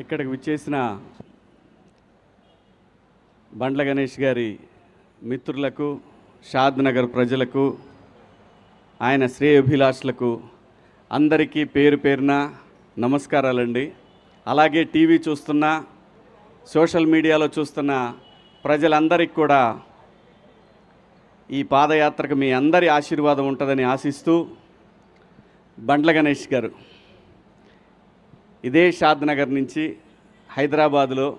ఇక్కడికి విచ్చేసిన బండ్ల గణేష్ గారి మిత్రులకు షాద్ నగర్ ప్రజలకు ఆయన శ్రేయభిలాషులకు అందరికీ పేరు పేరున నమస్కారాలండి. అలాగే టీవీ చూస్తున్న సోషల్ మీడియాలో చూస్తున్న ప్రజలందరికీ కూడా ఈ పాదయాత్రకు మీ అందరి ఆశీర్వాదం ఉంటుందని ఆశిస్తూ బండ్ల గణేష్ గారు ఇదే షాద్ నగర్ నుంచి హైదరాబాదులో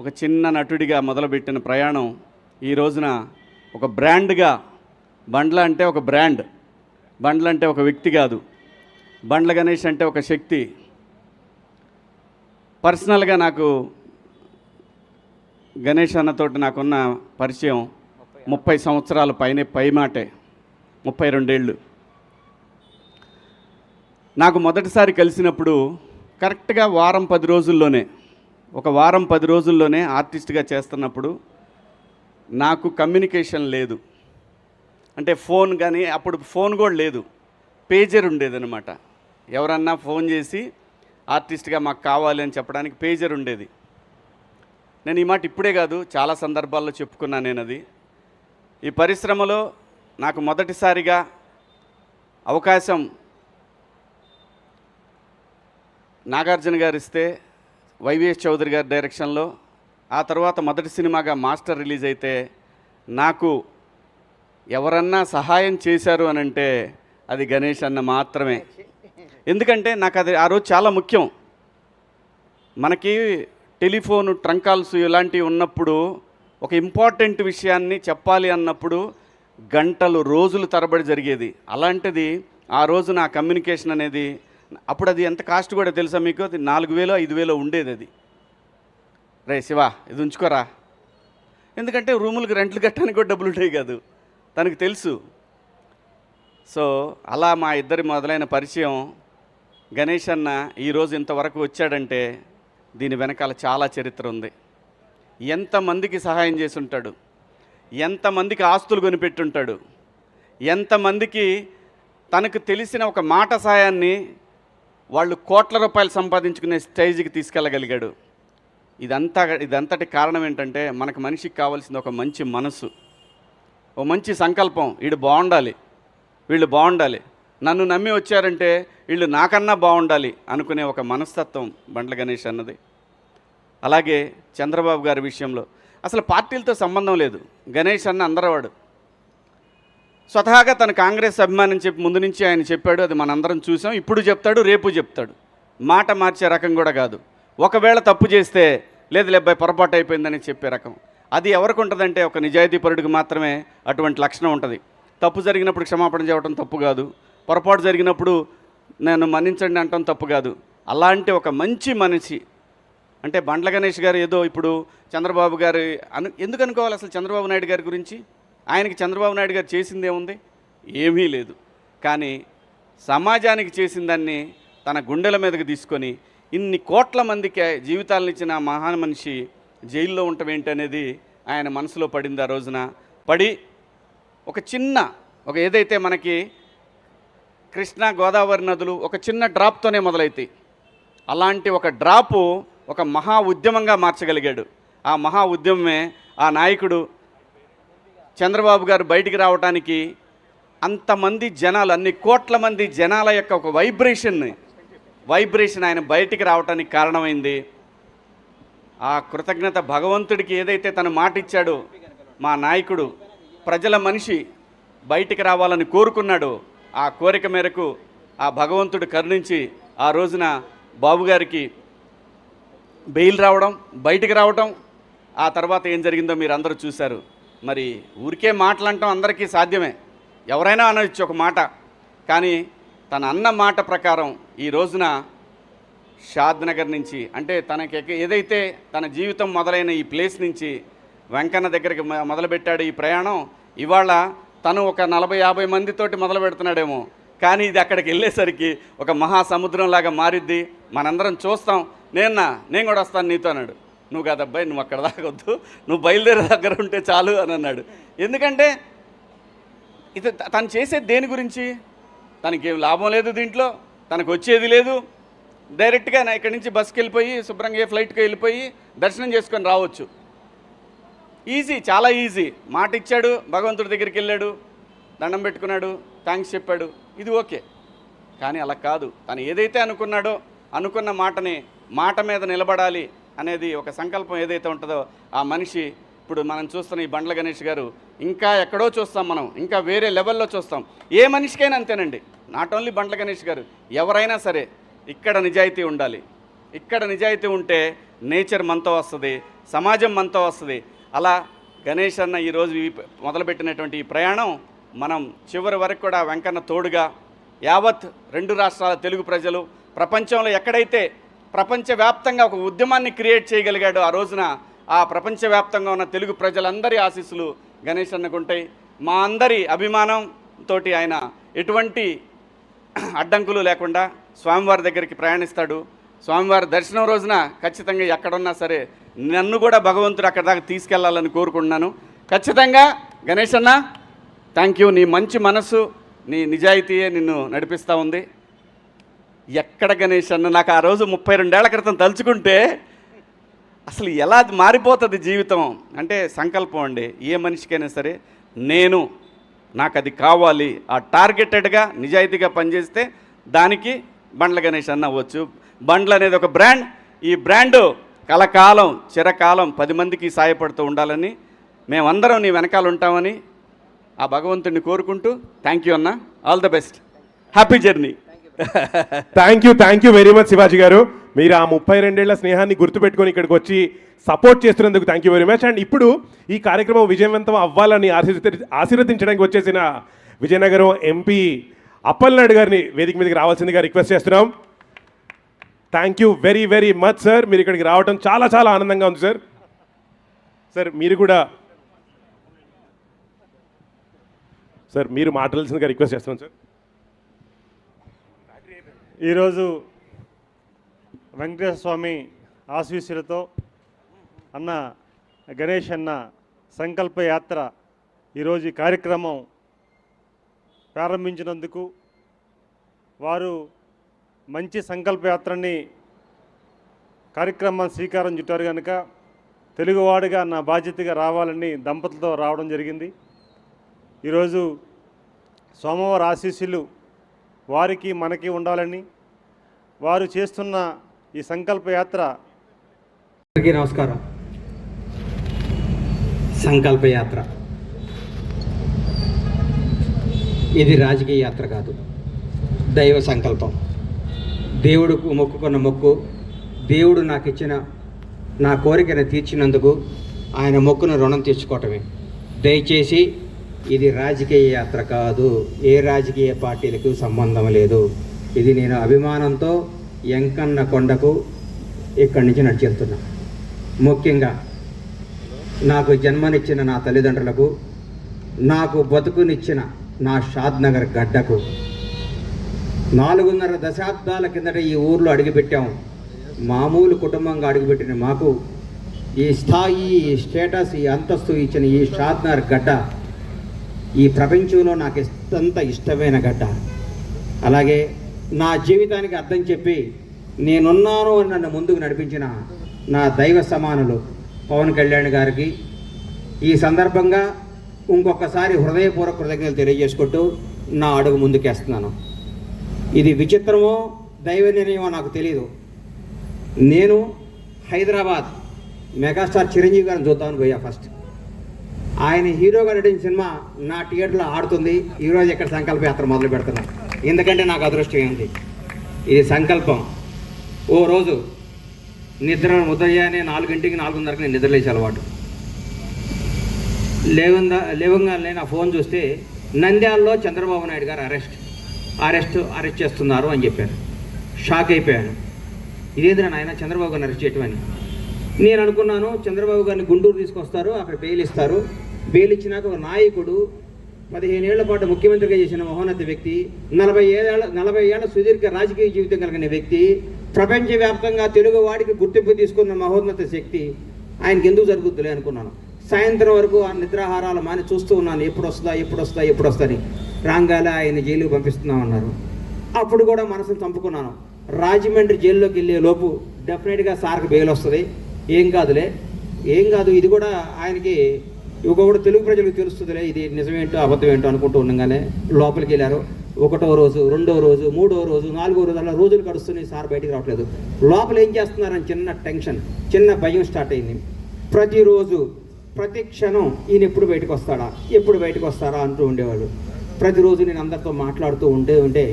ఒక చిన్న నటుడిగా మొదలుపెట్టిన ప్రయాణం ఈ రోజున ఒక బ్రాండ్గా బండ్ల అంటే ఒక బ్రాండ్ బండ్ల అంటే ఒక వ్యక్తి కాదు. బండ్ల గణేష్ అంటే ఒక శక్తి. పర్సనల్గా నాకు గణేష్ అన్నతోటి నాకున్న పరిచయం ముప్పై సంవత్సరాల పైన మాటే ముప్పై రెండేళ్ళు. నాకు మొదటిసారి కలిసినప్పుడు కరెక్ట్గా వారం పది రోజుల్లోనే ఒక వారం పది రోజుల్లోనే ఆర్టిస్ట్గా చేస్తున్నప్పుడు నాకు కమ్యూనికేషన్ లేదు. అంటే ఫోన్ కానీ అప్పుడు ఫోన్ కూడా లేదు. పేజర్ ఉండేదనమాట ఎవరన్నా ఫోన్ చేసి ఆర్టిస్ట్గా మాకు కావాలి అని చెప్పడానికి పేజర్ ఉండేది. నేను ఈ మాట ఇప్పుడే కాదు చాలా సందర్భాల్లో చెప్పుకున్నాను నేను అది ఈ పరిశ్రమలో నాకు మొదటిసారిగా అవకాశం నాగార్జున గారు ఇస్తే వైవిఎస్ చౌదరి గారి డైరెక్షన్లో ఆ తర్వాత మొదటి సినిమాగా మాస్టర్ రిలీజ్ అయితే నాకు ఎవరన్నా సహాయం చేశారు అని అంటే అది గణేష్ అన్న మాత్రమే. ఎందుకంటే నాకు అది ఆ రోజు చాలా ముఖ్యం. మనకి టెలిఫోన్ ట్రంకాల్స్ ఇలాంటివి ఉన్నప్పుడు ఒక ఇంపార్టెంట్ విషయాన్ని చెప్పాలి అన్నప్పుడు గంటలు రోజులు తరబడి జరిగేది. అలాంటిది ఆ రోజు నా కమ్యూనికేషన్ అనేది అప్పుడు అది ఎంత కాస్ట్ కూడా తెలుసా మీకు? అది నాలుగు వేలో ఐదు వేలో ఉండేది అది. రే శివ ఇది ఉంచుకోరా. ఎందుకంటే రూములకు రెంట్లు కట్టడానికి కూడా డబ్బులు ఉంటాయి కాదు. తనకు తెలుసు. సో అలా మా ఇద్దరి మొదలైన పరిచయం. గణేష్ అన్న ఈరోజు ఇంతవరకు వచ్చాడంటే దీని వెనకాల చాలా చరిత్ర ఉంది. ఎంతమందికి సహాయం చేసి ఉంటాడు ఎంతమందికి ఆస్తులు కొనిపెట్టుంటాడు? ఎంతమందికి తనకు తెలిసిన ఒక మాట సాయాన్ని వాళ్ళు కోట్ల రూపాయలు సంపాదించుకునే స్టేజ్కి తీసుకెళ్ళగలిగాడు. ఇదంతా ఇదంతటి కారణం ఏంటంటే మనకు మనిషికి కావాల్సింది ఒక మంచి మనసు. ఓ మంచి సంకల్పం. వీడు బాగుండాలి వీళ్ళు బాగుండాలి నన్ను నమ్మి వచ్చారంటే వీళ్ళు నాకన్నా బాగుండాలి అనుకునే ఒక మనస్తత్వం బండ్ల గణేష్ అన్నది. అలాగే చంద్రబాబు గారి విషయంలో. అసలు పార్టీలతో సంబంధం లేదు. గణేష్ అన్న అందరవాడు. స్వతహాగా తన కాంగ్రెస్ అభిమానం చెప్పి ముందు నుంచి ఆయన చెప్పాడు అది మనందరం చూసాం. ఇప్పుడు చెప్తాడు రేపు చెప్తాడు. మాట మార్చే రకం కూడా కాదు. ఒకవేళ తప్పు చేస్తే లేదు లేబ్బాయి పొరపాటు అయిపోయిందని చెప్పే రకం. అది ఎవరికి ఉంటుందంటే ఒక నిజాయితీ పరుడికి మాత్రమే అటువంటి లక్షణం ఉంటుంది. తప్పు జరిగినప్పుడు క్షమాపణ చేయడం తప్పు కాదు. పొరపాటు జరిగినప్పుడు నేను మన్నించండి అంటాం తప్పు కాదు. అలాంటి ఒక మంచి మనిషి అంటే బండ్ల గణేష్ గారు ఏదో ఇప్పుడు చంద్రబాబు గారి అను ఎందుకు అనుకోవాలి అసలు చంద్రబాబు నాయుడు గారి గురించి? ఆయనకి చంద్రబాబు నాయుడు గారు చేసింది ఏముంది ఏమీ లేదు. కానీ సమాజానికి చేసిన దాన్ని తన గుండెల మీదకి తీసుకొని ఇన్ని కోట్ల మందికి జీవితాలను ఇచ్చిన మహాన్ మనిషి జైల్లో ఉండటం ఏంటనేది ఆయన మనసులో పడింది ఆ రోజున. పడి ఒక చిన్న ఒక ఏదైతే మనకి కృష్ణా గోదావరి నదులు ఒక చిన్న డ్రాప్తోనే మొదలైతాయి. అలాంటి ఒక డ్రాపు ఒక మహా ఉద్యమంగా మార్చగలిగాడు. ఆ మహా ఉద్యమమే ఆ నాయకుడు చంద్రబాబు గారు బయటికి రావడానికి అంతమంది జనాలు అన్ని కోట్ల మంది జనాల యొక్క ఒక వైబ్రేషన్ వైబ్రేషన్ ఆయన బయటికి రావడానికి కారణమైంది. ఆ కృతజ్ఞత భగవంతుడికి ఏదైతే తను మాట ఇచ్చాడో మా నాయకుడు ప్రజల మనిషి బయటికి రావాలని కోరుకున్నాడో ఆ కోరిక మేరకు ఆ భగవంతుడు కరుణించి ఆ రోజున బాబుగారికి బెయిల్ రావడం బయటికి రావడం ఆ తర్వాత ఏం జరిగిందో మీరు అందరూ చూశారు. మరి ఊరికే మాటలంటాం అందరికీ సాధ్యమే. ఎవరైనా అనవచ్చు ఒక మాట. కానీ తన అన్న మాట ప్రకారం ఈ రోజున షాద్ నగర్ నుంచి అంటే తనకి ఏదైతే తన జీవితం మొదలైన ఈ ప్లేస్ నుంచి వెంకన్న దగ్గరికి మొదలుపెట్టాడు ఈ ప్రయాణం ఇవాళ తను ఒక నలభై యాభై మందితోటి మొదలు పెడుతున్నాడేమో. కానీ ఇది అక్కడికి వెళ్ళేసరికి ఒక మహాసముద్రంలాగా మారిద్ది. మనందరం చూస్తాం. నేన్నా నేను కూడా వస్తాను నీతో అన్నాడు. నువ్వు కాదబ్బాయి నువ్వు అక్కడ దాకా వద్దు నువ్వు బయలుదేరే దగ్గర ఉంటే చాలు అని అన్నాడు. ఎందుకంటే ఇది తను చేసేది దేని గురించి? తనకేం లాభం లేదు దీంట్లో తనకు వచ్చేది లేదు. డైరెక్ట్గా నా ఇక్కడి నుంచి బస్కి వెళ్ళిపోయి శుభ్రంగా ఫ్లైట్కి వెళ్ళిపోయి దర్శనం చేసుకొని రావచ్చు. ఈజీ చాలా ఈజీ. మాట ఇచ్చాడు భగవంతుడి దగ్గరికి వెళ్ళాడు దండం పెట్టుకున్నాడు థ్యాంక్స్ చెప్పాడు. ఇది ఓకే. కానీ అలా కాదు. తను ఏదైతే అనుకున్నాడో అనుకున్న మాటని మాట మీద నిలబడాలి. అనేది ఒక సంకల్పం ఏదైతే ఉంటుందో ఆ మనిషి ఇప్పుడు మనం చూస్తున్న ఈ బండ్ల గణేష్ గారు ఇంకా ఎక్కడో చూస్తాం మనం ఇంకా వేరే లెవెల్లో చూస్తాం. ఏ మనిషికైనా అంతేనండి. నాట్ ఓన్లీ బండ్ల గణేష్ గారు ఎవరైనా సరే ఇక్కడ నిజాయితీ ఉండాలి. ఇక్కడ నిజాయితీ ఉంటే నేచర్ మనతో వస్తుంది సమాజం మనతో వస్తుంది. అలా గణేష్ అన్న ఈరోజు మొదలుపెట్టినటువంటి ఈ ప్రయాణం మనం చివరి వరకు కూడా వెంకన్న తోడుగా యావత్ రెండు రాష్ట్రాల తెలుగు ప్రజలు ప్రపంచంలో ఎక్కడైతే ప్రపంచవ్యాప్తంగా ఒక ఉద్యమాన్ని క్రియేట్ చేయగలిగాడు ఆ రోజున ఆ ప్రపంచవ్యాప్తంగా ఉన్న తెలుగు ప్రజలందరి ఆశీస్సులు గణేష్ అన్నకు ఉంటాయి మా అందరి అభిమానంతో ఆయన ఎటువంటి అడ్డంకులు లేకుండా స్వామివారి దగ్గరికి ప్రయాణిస్తాడు. స్వామివారి దర్శనం రోజున ఖచ్చితంగా ఎక్కడున్నా సరే నన్ను కూడా భగవంతుడు అక్కడ దాకా తీసుకెళ్ళాలని కోరుకుంటున్నాను. ఖచ్చితంగా గణేష్ అన్న థ్యాంక్ యూ నీ మంచి మనసు నీ నిజాయితీయే నిన్ను నడిపిస్తూ ఉంది. ఎక్కడ గణేష్ అన్న నాకు ఆ రోజు ముప్పై రెండేళ్ళ క్రితం తలుచుకుంటే అసలు ఎలా అది మారిపోతుంది జీవితం? అంటే సంకల్పం అండి ఏ మనిషికైనా సరే నేను నాకు అది కావాలి ఆ టార్గెటెడ్గా నిజాయితీగా పనిచేస్తే దానికి బండ్ల గణేష్ అన్న అవ్వచ్చు. బండ్లు అనేది ఒక బ్రాండ్. ఈ బ్రాండు కలకాలం చిరకాలం పది మందికి సాయపడుతూ ఉండాలని మేమందరం నీ వెనకాల ఉంటామని ఆ భగవంతుడిని కోరుకుంటూ థ్యాంక్ యూ అన్న. All the best. Happy journey. Thank you thank you very much Shivaji గారు. మీరు ఆ ముప్పై రెండేళ్ళ స్నేహాన్ని గుర్తుపెట్టుకొని ఇక్కడికి వచ్చి సపోర్ట్ చేస్తున్నందుకు thank you very much and ఇప్పుడు ఈ కార్యక్రమం విజయవంతం అవ్వాలని ఆశీర్ ఆశీర్వదించడానికి వచ్చేసిన విజయనగరం ఎంపీ అప్పలనాయుడు గారిని వేదిక మీదకి రావాల్సిందిగా రిక్వెస్ట్ చేస్తున్నాం. Thank you very very much sir మీరు ఇక్కడికి రావడం చాలా చాలా ఆనందంగా ఉంది సార్ సార్ మీరు కూడా సార్ మీరు మాట్లాడాల్సిందిగా రిక్వెస్ట్ చేస్తున్నాం సార్ ఈరోజు వెంకటేశ్వర స్వామి ఆశీస్సులతో అన్న గణేష్ అన్న సంకల్ప యాత్ర ఈరోజు ఈ కార్యక్రమం ప్రారంభించినందుకు వారు మంచి సంకల్ప యాత్రని కార్యక్రమం స్వీకారం చుట్టారు కనుక తెలుగువాడిగా నా బాధ్యతగా రావాలని దంపతులతో రావడం జరిగింది. ఈరోజు సోమవారం ఆశీస్సులు వారికి మనకి ఉండాలని వారు చేస్తున్న ఈ సంకల్ప యాత్ర. నమస్కారం. సంకల్ప యాత్ర. ఇది రాజకీయ యాత్ర కాదు. దైవ సంకల్పం. దేవుడుకు మొక్కుకున్న మొక్కు దేవుడు నాకు ఇచ్చిన నా కోరికను తీర్చినందుకు ఆయన మొక్కును రుణం తీర్చుకోవటమే. దయచేసి ఇది రాజకీయ యాత్ర కాదు. ఏ రాజకీయ పార్టీలకు సంబంధం లేదు. ఇది నేను అభిమానంతో ఎంకన్న కొండకు ఇక్కడి నుంచి నడిచెళ్తున్నా ముఖ్యంగా నాకు జన్మనిచ్చిన నా తల్లిదండ్రులకు నాకు బతుకునిచ్చిన నా షాద్ నగర్ గడ్డకు. నాలుగున్నర దశాబ్దాల కిందట ఈ ఊర్లో అడుగుపెట్టాం. మామూలు కుటుంబంగా అడుగుపెట్టిన మాకు ఈ స్థాయి ఈ స్టేటస్ ఈ అంతస్తు ఇచ్చిన ఈ షాద్నగర్ గడ్డ ఈ ప్రపంచంలో నాకు ఇంత ఇష్టమైన గడ్డ. అలాగే నా జీవితానికి అర్థం చెప్పి నేనున్నాను అని నన్ను ముందుకు నడిపించిన నా దైవ సమానులు పవన్ కళ్యాణ్ గారికి ఈ సందర్భంగా ఇంకొకసారి హృదయపూర్వక కృతజ్ఞతలు తెలియజేసుకుంటూ నా అడుగు ముందుకేస్తున్నాను. ఇది విచిత్రమో దైవ నిర్ణయమో నాకు తెలియదు నేను హైదరాబాద్ మెగాస్టార్ చిరంజీవి గారిని చూద్దామని పోయా ఫస్ట్. ఆయన హీరోగా నటించిన సినిమా నా థియేటర్లో ఆడుతుంది. ఈరోజు ఇక్కడ సంకల్ప యాత్ర మొదలు పెడుతున్నా. ఎందుకంటే నాకు అదృష్టం ఏంది ఇది సంకల్పం. ఓ రోజు నిద్ర ఉదయాన్నే నాలుగింటికి నాలుగున్నరకు నేను నిద్రలేసే అలవాటు. లేవంగా లేవంగానే నా ఫోన్ చూస్తే నంద్యాలలో చంద్రబాబు నాయుడు గారు అరెస్ట్. అరెస్ట్ అరెస్ట్ చేస్తున్నారు అని చెప్పారు. షాక్ అయిపోయాను. ఇదేంద్ర నాయన చంద్రబాబు గారిని అరెస్ట్ చేయటం అని? నేను అనుకున్నాను చంద్రబాబు గారిని గుంటూరు తీసుకొస్తారు అక్కడ బెయిల్ ఇస్తారు. బెయిలిచ్చినాక ఒక నాయకుడు పదిహేను ఏళ్ళ పాటు ముఖ్యమంత్రిగా చేసిన మహోన్నత వ్యక్తి నలభై ఏళ్ళ నలభై ఏళ్ళ సుదీర్ఘ రాజకీయ జీవితం కలిగిన వ్యక్తి ప్రపంచవ్యాప్తంగా తెలుగు వాడికి గుర్తింపు తీసుకున్న మహోన్నత శక్తి ఆయనకి ఎందుకు జరుగుద్దులే అనుకున్నాను. సాయంత్రం వరకు ఆ నిద్రాహారాలు మాని చూస్తూ ఉన్నాను ఎప్పుడు వస్తుందా ఎప్పుడు వస్తుందా ఎప్పుడు వస్తుందని రాంగాల ఆయన జైలుకి పంపిస్తున్నామన్నారు అప్పుడు కూడా మనసును చంపుకున్నాను. రాజమండ్రి జైల్లోకి వెళ్ళే లోపు డెఫినెట్గా సార్కి బెయిల్ వస్తుంది ఏం కాదులే. ఏం కాదు ఇది కూడా ఆయనకి ఇంకొకటి తెలుగు ప్రజలకు తెలుస్తుందిలే ఇది నిజమేంటో అబద్ధం ఏంటో అనుకుంటూ ఉండగానే లోపలికి వెళ్ళారు. ఒకటో రోజు రెండో రోజు మూడో రోజు నాలుగో రోజు అలా రోజులు గడుస్తున్నాయి సార్ బయటికి రావట్లేదు. లోపల ఏం చేస్తున్నారని చిన్న టెన్షన్ చిన్న భయం స్టార్ట్ అయింది. ప్రతిరోజు ప్రతి క్షణం ఈయన ఎప్పుడు బయటకు వస్తాడా ఎప్పుడు బయటకు వస్తారా అంటూ ఉండేవాడు ప్రతిరోజు నేను అందరితో మాట్లాడుతూ ఉంటే ఉంటే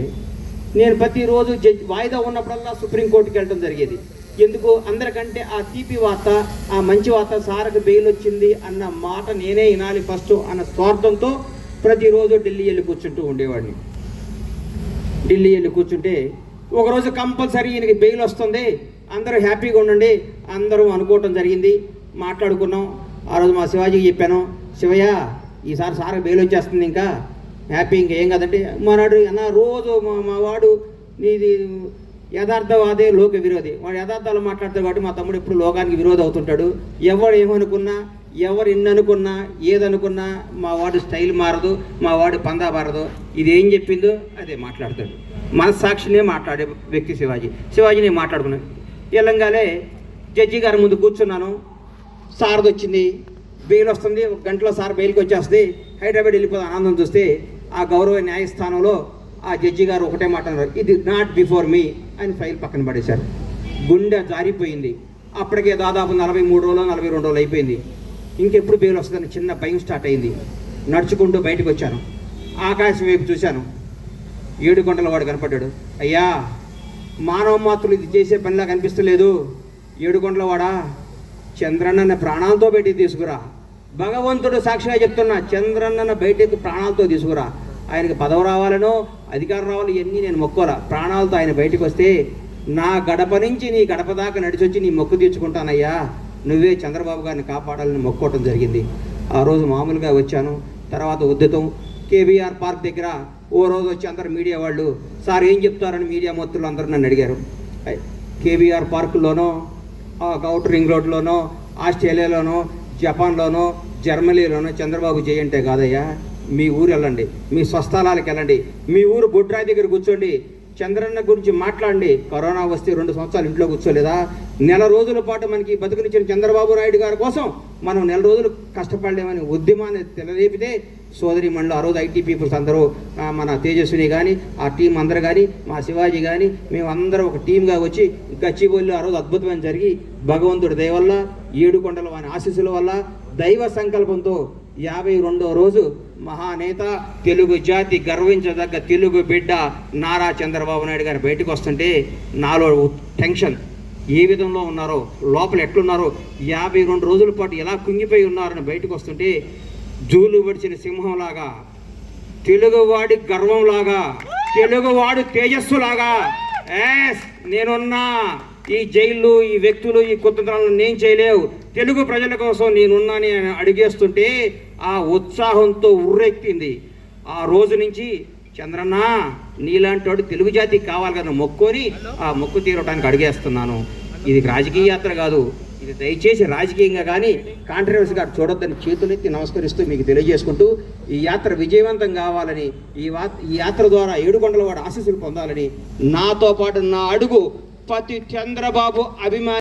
నేను ప్రతిరోజు జడ్జి వాయిదా ఉన్నప్పుడల్లా సుప్రీంకోర్టుకి వెళ్ళడం జరిగేది. ఎందుకు అందరికంటే ఆ తీపి వార్త ఆ మంచి వార్త సార్కి బెయిల్ వచ్చింది అన్న మాట నేనే వినాలి ఫస్ట్ అన్న స్వార్థంతో ప్రతిరోజు ఢిల్లీ వెళ్ళి కూర్చుంటూ ఉండేవాడిని. ఢిల్లీ వెళ్ళి కూర్చుంటే ఒకరోజు కంపల్సరీ ఈయనకి బెయిల్ వస్తుంది. అందరూ హ్యాపీగా ఉండండి. అందరూ అనుకోవటం జరిగింది. మాట్లాడుకున్నాం. ఆ రోజు మా శివాజీకి చెప్పాను శివయ్య ఈసారి సార్ బెయిల్ వచ్చేస్తుంది ఇంకా. హ్యాపీ ఇంకా ఏం కదంటే మనాడు అన్న రోజు మా మా వాడు నీది యథార్థవాదే లోక విరోధి. వాడు యథార్థాలు మాట్లాడతాడు కాబట్టి మా తమ్ముడు ఎప్పుడు లోకానికి విరోధి అవుతుంటాడు. ఎవరు ఏమనుకున్నా ఎవరు ఎన్ని ఏదనుకున్నా మా వాడు స్టైల్ మారదు మా వాడు పందా మారదు. ఇది ఏం చెప్పిందో అదే మాట్లాడతాడు. మనస్సాక్షినే మాట్లాడే వ్యక్తి శివాజీ. శివాజీ నేను మాట్లాడుకున్నాను ఎల్లంగానే జడ్జి గారి ముందు కూర్చున్నాను. సార్ది వచ్చింది. బెయిల్ వస్తుంది. ఒక గంటలో సార్ బెయిల్కి వచ్చేస్తుంది. హైదరాబాద్ వెళ్ళిపోతే ఆనందం చూస్తే ఆ గౌరవ న్యాయస్థానంలో ఆ జడ్జి గారు ఒకటే మాట ఇది నాట్ బిఫోర్ మీ. ఆయన ఫైల్ పక్కన పడేశారు. గుండె జారిపోయింది. అప్పటికే దాదాపు నలభై మూడు రోజులు నలభై రెండు రోజులు అయిపోయింది. ఇంకెప్పుడు బెయిల్ వస్తుందని చిన్న భయం స్టార్ట్ అయింది. నడుచుకుంటూ బయటకు వచ్చాను. ఆకాశం వైపు చూశాను. ఏడు గంటల వాడు కనపడ్డాడు. అయ్యా మానవ మాత్రులు ఇది చేసే పనిలా కనిపిస్తలేదు. ఏడు గంటల వాడా? చంద్రన్నన్న ప్రాణాలతో బయటికి తీసుకురా. భగవంతుడు సాక్షిగా చెప్తున్నా చంద్రన్నన్న బయటికి ప్రాణాలతో తీసుకురా. ఆయనకి పదవి రావాలనో అధికారం రావాలి ఇవన్నీ నేను మొక్కోరా ప్రాణాలతో ఆయన బయటకు వస్తే నా గడప నుంచి నీ గడప దాకా నడిచొచ్చి నీ మొక్కు తీర్చుకుంటానయ్యా. నువ్వే చంద్రబాబు గారిని కాపాడాలని మొక్కోవటం జరిగింది. ఆ రోజు మామూలుగా వచ్చాను. తర్వాత ఉద్యతం కేబీఆర్ పార్క్ దగ్గర ఓ రోజు వచ్చి అందరు మీడియా వాళ్ళు సార్ ఏం చెప్తారని మీడియా మొత్తులు అందరూ నన్ను అడిగారు. కేబీఆర్ పార్కులోనో అవుట్ రింగ్ రోడ్లోనో ఆస్ట్రేలియాలోనో జపాన్లోనో జర్మనీలోనో చంద్రబాబు చేయంటే కాదయ్యా. మీ ఊరు వెళ్ళండి మీ స్వస్థలాలకు వెళ్ళండి మీ ఊరు బొడ్రాయి దగ్గర కూర్చోండి చంద్రన్న గురించి మాట్లాడండి. కరోనా వస్తే రెండు సంవత్సరాలు ఇంట్లో కూర్చోలేదా? నెల రోజుల పాటు మనకి బతుకునిచ్చిన చంద్రబాబు నాయుడు గారి కోసం మనం నెల రోజులు కష్టపడలేమని ఉద్యమాన్ని తెలరేపితే సోదరి మండలి ఆ రోజు ఐటీ పీపుల్స్ అందరూ మన తేజస్విని కానీ ఆ టీం అందరు కానీ మా శివాజీ కానీ మేమందరం ఒక టీంగా వచ్చి గచ్చిబోలిలో ఆ రోజు అద్భుతమైన జరిగి భగవంతుడి దయ వల్ల ఏడు కొండల వాని ఆశీస్సుల వల్ల దైవ సంకల్పంతో యాభై రెండో రోజు మహానేత తెలుగు జాతి గర్వించదగ్గ తెలుగు బిడ్డ నారా చంద్రబాబు నాయుడు గారు బయటకు వస్తుంటే నాలో టెన్షన్. ఏ విధంలో ఉన్నారో లోపల ఎట్లున్నారో యాభై రెండు రోజుల పాటు ఎలా కుంగిపోయి ఉన్నారని బయటకు వస్తుంటే జూలు పడిచిన సింహంలాగా తెలుగువాడి గర్వంలాగా తెలుగువాడు తేజస్సులాగా ఏస్ నేనున్నా. ఈ జైళ్ళు ఈ వ్యక్తులు ఈ కుతంత్రాలను నేను చేయలేవు. తెలుగు ప్రజల కోసం నేనున్నాని అని అడిగేస్తుంటే ఆ ఉత్సాహంతో ఉర్రెక్కింది. ఆ రోజు నుంచి చంద్రన్న నీలాంటి వాడు తెలుగు జాతికి కావాలి కదా మొక్కుని ఆ మొక్కు తీరటానికి అడిగేస్తున్నాను. ఇది రాజకీయ యాత్ర కాదు. ఇది దయచేసి రాజకీయంగా కానీ కాంట్రవర్సీగా చూడొద్దని చేతులెత్తి నమస్కరిస్తూ మీకు తెలియజేసుకుంటూ ఈ యాత్ర విజయవంతం కావాలని ఈ వా ఈ యాత్ర ద్వారా ఏడుకొండల వాడు ఆశీస్సులు పొందాలని నాతో పాటు నా అడుగు ప్రతి చంద్రబాబు అభిమాని